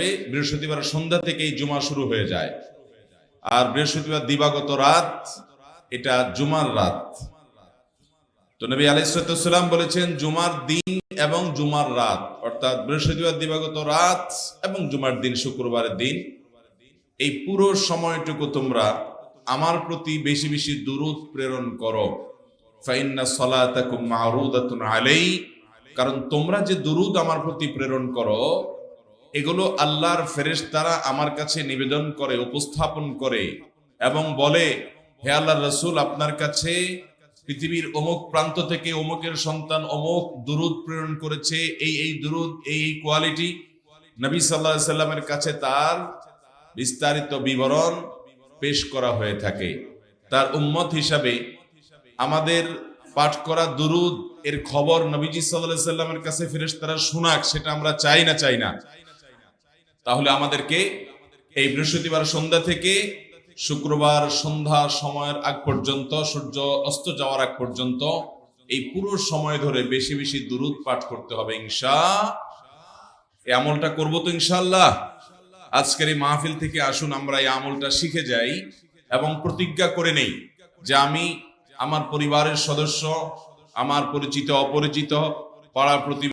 হিসাবে বৃহস্পতিবার সন্ধ্যা থেকেই জুমা শুরু হয়ে যায়। আর বৃহস্পতিবার দিবাগত রাত, এটা জুমার রাত। তো নবী আলাইসালাম বলেছেন, জুমার দিন এবং জুমার রাত, অর্থাৎ বৃহস্পতিবার দিবাগত রাত এবং জুমার দিন শুক্রবারের দিন, এই পুরো সময়টুকু তোমরা আমার প্রতি বেশি বেশি দুরুদ প্রেরণ করো। কারণ তোমরা যে দুরুদ আমার প্রতি প্রেরণ করো এগুলো আল্লাহর ফেরেশতারা আমার কাছে নিবেদন করে, উপস্থাপন করে এবং বলে, হে আল্লাহর রসুল, আপনার কাছে পৃথিবীর অমুক প্রান্ত থেকে অমুকের সন্তান অমুক দুরুদ প্রেরণ করেছে। এই এই দুরুদ, এই এই কোয়ালিটি নবী সাল্লাহ সাল্লামের কাছে তার বিস্তারিত বিবরণ পেশ করা হয়ে থাকে। তার উম্মত হিসাবে আমাদের পাঠ করা দুরুদ এর খবর নবীজি সাল্লাহ সাল্লামের কাছে ফেরেস তারা শোনাক, সেটা আমরা চাই না চাই না। তাহলে আমাদেরকে এই বৃহস্পতিবার সন্ধ্যা থেকে শুক্রবার সন্ধ্যা সময়ের আগ পর্যন্ত, সূর্য অস্ত যাওয়ার আগ পর্যন্ত এই পুরো সময় ধরে বেশি বেশি দুরুদ পাঠ করতে হবে ইনশা। এই আমলটা করব তো ইনশাল্লাহ আজকের এই মাহফিল থেকে আসুন, আমরা এই আমলটা শিখে যাই এবং প্রতিজ্ঞা করে নেই যে আমি আমার পরিবারের সদস্য, আমার পরিচিত, অপরিচিত পাড়া প্রতি